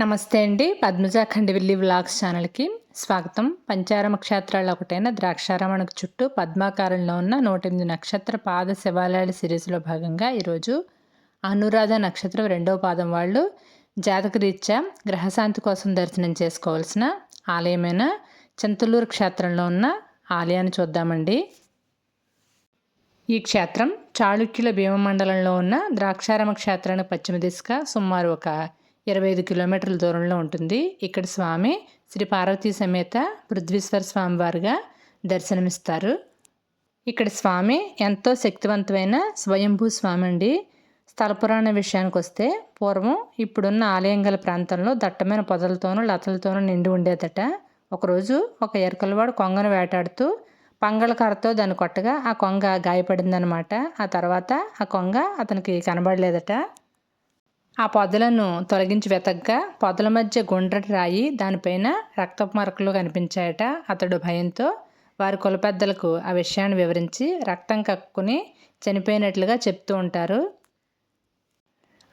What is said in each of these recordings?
నమస్తే అండి. పద్మజ ఖండవిల్లి వ్లాగ్స్ ఛానల్కి స్వాగతం. పంచారమ క్షేత్రాల ఒకటైన ద్రాక్షారమణకు చుట్టూ పద్మాకారంలో ఉన్న నూట ఎనిమిది నక్షత్ర పాద శివాలయాల సిరీస్లో భాగంగా ఈరోజు అనురాధ నక్షత్రం రెండవ పాదం వాళ్ళు జాతకరీత్యా గ్రహశాంతి కోసం దర్శనం చేసుకోవాల్సిన ఆలయమైన చింతలూరు క్షేత్రంలో ఉన్న ఆలయాన్ని చూద్దామండి. ఈ క్షేత్రం చాళుక్యుల భీమమండలంలో ఉన్న ద్రాక్షారామ క్షేత్రానికి పశ్చిమ దిశగా సుమారు ఒక ఇరవై ఐదు కిలోమీటర్ల దూరంలో ఉంటుంది. ఇక్కడ స్వామి శ్రీ పార్వతీ సమేత పృథ్వీశ్వర స్వామివారుగా దర్శనమిస్తారు. ఇక్కడ స్వామి ఎంతో శక్తివంతమైన స్వయంభూ స్వామి అండి. స్థల పురాణ విషయానికి వస్తే పూర్వం ఇప్పుడున్న ఆలయం గల ప్రాంతంలో దట్టమైన పొదలతోనూ లతలతోనూ నిండి ఉండేదట. ఒకరోజు ఒక ఎరకలవాడు కొంగను వేటాడుతూ పంగళకరతో దాన్ని కొట్టగా ఆ కొంగ గాయపడిందనమాట. ఆ తర్వాత ఆ కొంగ అతనికి కనబడలేదట. ఆ పొదలను తొలగించి వెతగ్గా పొదల మధ్య గుండ్రటి రాయి దానిపైన రక్తపు మరకలు కనిపించాయట అతడు భయంతో. వారి కులపెద్దలకు ఆ విషయాన్ని వివరించి రక్తం కక్కుని చనిపోయినట్లుగా చెప్తూ ఉంటారు.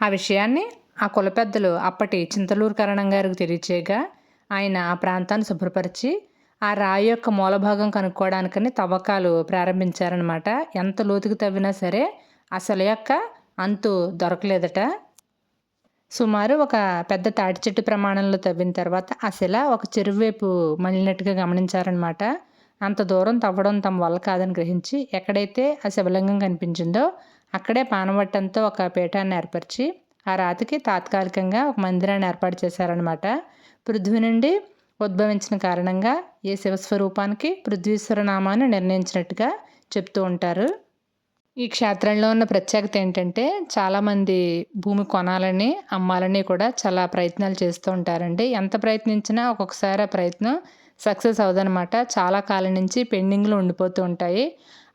ఆ విషయాన్ని ఆ కులపెద్దలు అప్పటి చింతలూరు కరణం గారికి తెలియచేయగా ఆయన ఆ ప్రాంతాన్ని శుభ్రపరిచి ఆ రాయి యొక్క మూలభాగం కనుక్కోవడానికని తవ్వకాలు ప్రారంభించారనమాట ఎంత లోతుకు తవ్వినా సరే అసలు యొక్క అంతు దొరకలేదట. సుమారు ఒక పెద్ద తాటి చెట్టు ప్రమాణంలో తవ్విన తర్వాత ఆ శిల ఒక చెరువు వైపు మళ్ళినట్టుగా గమనించారనమాట అంత దూరం తవ్వడం తమ వల్ల కాదని గ్రహించి ఎక్కడైతే ఆ శివలింగం కనిపించిందో అక్కడే పానవట్టంతో ఒక పీఠాన్ని ఏర్పరిచి ఆ రాతికి తాత్కాలికంగా ఒక మందిరాన్ని ఏర్పాటు చేశారనమాట పృథ్వీ నుండి ఉద్భవించిన కారణంగా ఈ శివస్వరూపానికి పృథ్వీశ్వర నామాన్ని నిర్ణయించినట్టుగా చెప్తూ ఉంటారు. ఈ క్షేత్రంలో ఉన్న ప్రత్యేకత ఏంటంటే చాలామంది భూమి కొనాలని అమ్మాలని కూడా చాలా ప్రయత్నాలు చేస్తూ ఉంటారండి. ఎంత ప్రయత్నించినా ఒక్కొక్కసారి ఆ ప్రయత్నం సక్సెస్ అవ్వదనమాట చాలా కాలం నుంచి పెండింగ్లు ఉండిపోతూ ఉంటాయి.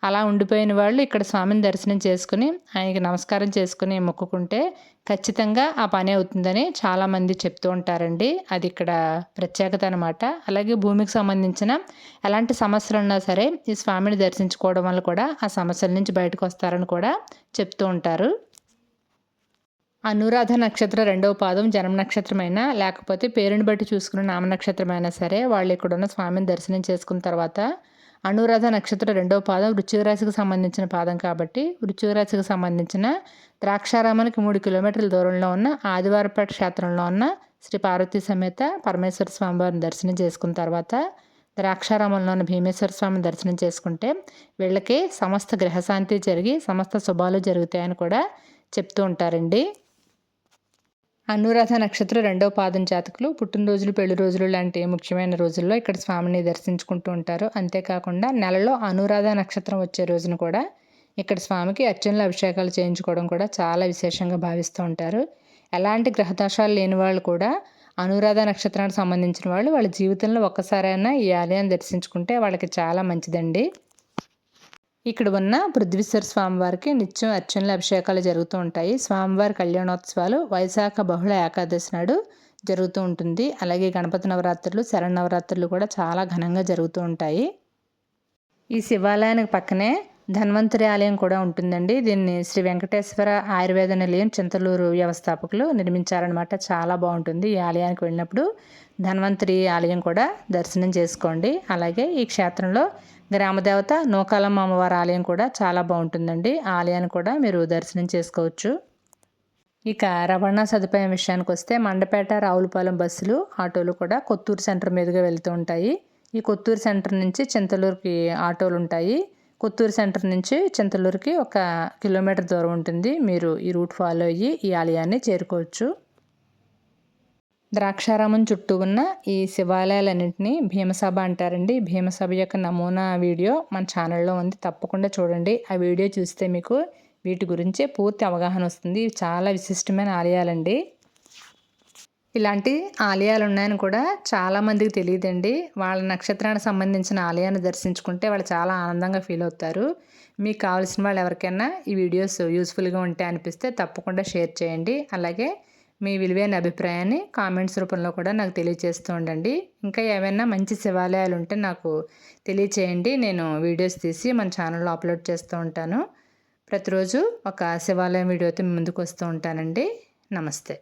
అలా ఉండిపోయిన వాళ్ళు ఇక్కడ స్వామిని దర్శనం చేసుకుని ఆయనకి నమస్కారం చేసుకుని మొక్కుకుంటే ఖచ్చితంగా ఆ పని అవుతుందని చాలామంది చెప్తూ ఉంటారండి. అది ఇక్కడ ప్రత్యేకత అనమాట అలాగే భూమికి సంబంధించిన ఎలాంటి సమస్యలు ఉన్నా సరే ఈ స్వామిని దర్శించుకోవడం వల్ల కూడా ఆ సమస్యల నుంచి బయటకు వస్తారని కూడా చెప్తూ ఉంటారు. అనురాధ నక్షత్రం రెండవ పాదం జన్మ నక్షత్రమైనా లేకపోతే పేరుని బట్టి చూసుకున్న నామ నక్షత్రమైనా సరే వాళ్ళు ఇక్కడ ఉన్న స్వామిని దర్శనం చేసుకున్న తర్వాత అనురాధ నక్షత్రం రెండవ పాదం వృశ్చిక రాశికి సంబంధించిన పాదం కాబట్టి వృశ్చిక రాశికి సంబంధించిన ద్రాక్షారామానికి మూడు కిలోమీటర్ల దూరంలో ఉన్న ఆదివారపేట క్షేత్రంలో ఉన్న శ్రీ పార్వతీ సమేత పరమేశ్వర స్వామివారిని దర్శనం చేసుకున్న తర్వాత ద్రాక్షారామంలో ఉన్న భీమేశ్వర స్వామిని దర్శనం చేసుకుంటే వీళ్ళకి సమస్త గ్రహశాంతి జరిగి సమస్త శుభాలు జరుగుతాయని కూడా చెప్తూ ఉంటారండి. అనురాధ నక్షత్రం రెండవ పాదం జాతకులు. పుట్టినరోజులు పెళ్ళి రోజులు లాంటి ముఖ్యమైన రోజుల్లో ఇక్కడ స్వామిని దర్శించుకుంటూ ఉంటారు. అంతేకాకుండా నెలలో అనురాధ నక్షత్రం వచ్చే రోజున కూడా ఇక్కడ స్వామికి అర్చనలు అభిషేకాలు చేయించుకోవడం కూడా చాలా విశేషంగా భావిస్తూ ఉంటారు. ఎలాంటి గ్రహదోషాలు లేని వాళ్ళు కూడా అనురాధ నక్షత్రానికి సంబంధించిన వాళ్ళు వాళ్ళ జీవితంలో ఒక్కసారైనా ఈ ఆలయాన్ని దర్శించుకుంటే వాళ్ళకి చాలా మంచిదండి. ఇక్కడ ఉన్న పృథ్వీశ్వర స్వామివారికి నిత్యం అర్చనలు అభిషేకాలు జరుగుతూ ఉంటాయి. స్వామివారి కళ్యాణోత్సవాలు వైశాఖ బహుళ ఏకాదశి నాడు జరుగుతూ ఉంటుంది. అలాగే గణపతి నవరాత్రులు శరణ నవరాత్రులు కూడా చాలా ఘనంగా జరుగుతూ ఉంటాయి. ఈ శివాలయానికి పక్కనే ధన్వంతరి ఆలయం కూడా ఉంటుందండి. దీన్ని శ్రీ వెంకటేశ్వర ఆయుర్వేద నిలయం చింతలూరు వ్యవస్థాపకులు నిర్మించారనమాట చాలా బాగుంటుంది. ఈ ఆలయానికి వెళ్ళినప్పుడు ధన్వంతరి ఆలయం కూడా దర్శనం చేసుకోండి. అలాగే ఈ క్షేత్రంలో గ్రామదేవత నూకాలమ్మ అమ్మవారి ఆలయం కూడా చాలా బాగుంటుందండి. ఆలయాన్ని కూడా మీరు దర్శనం చేసుకోవచ్చు. ఇక రవాణా సదుపాయం విషయానికి వస్తే మండపేట రావులపాలెం బస్సులు ఆటోలు కూడా కొత్తూరు సెంటర్ మీదుగా వెళ్తూ ఉంటాయి. ఈ కొత్తూరు సెంటర్ నుంచి చింతలూరుకి ఆటోలు ఉంటాయి. కొత్తూరు సెంటర్ నుంచి చింతలూరుకి ఒక కిలోమీటర్ దూరం ఉంటుంది. మీరు ఈ రూట్ ఫాలో అయ్యి ఈ ఆలయాన్ని చేరుకోవచ్చు. ద్రాక్షారామం చుట్టూ ఉన్న ఈ శివాలయాలన్నింటినీ భీమసభ అంటారండి. భీమసభ యొక్క నమూనా వీడియో మన ఛానల్లో ఉంది. తప్పకుండా చూడండి. ఆ వీడియో చూస్తే మీకు వీటి గురించి పూర్తి అవగాహన వస్తుంది. ఇవి చాలా విశిష్టమైన ఆలయాలండి. ఇలాంటి ఆలయాలు ఉన్నాయని కూడా చాలామందికి తెలియదండి. వాళ్ళ నక్షత్రానికి సంబంధించిన ఆలయాన్ని దర్శించుకుంటే వాళ్ళు చాలా ఆనందంగా ఫీల్ అవుతారు. మీకు కావాల్సిన వాళ్ళు ఎవరికైనా ఈ వీడియోస్ యూస్ఫుల్గా ఉంటే అనిపిస్తే తప్పకుండా షేర్ చేయండి. అలాగే మీ విలువైన అభిప్రాయాన్ని కామెంట్స్ రూపంలో కూడా నాకు తెలియజేస్తూ ఉండండి. ఇంకా ఏమైనా మంచి శివాలయాలు ఉంటే నాకు తెలియచేయండి. నేను వీడియోస్ తీసి మన ఛానల్లో అప్లోడ్ చేస్తూ ఉంటాను. ప్రతిరోజు ఒక శివాలయం వీడియోతో ముందుకు వస్తూ ఉంటానండి. నమస్తే.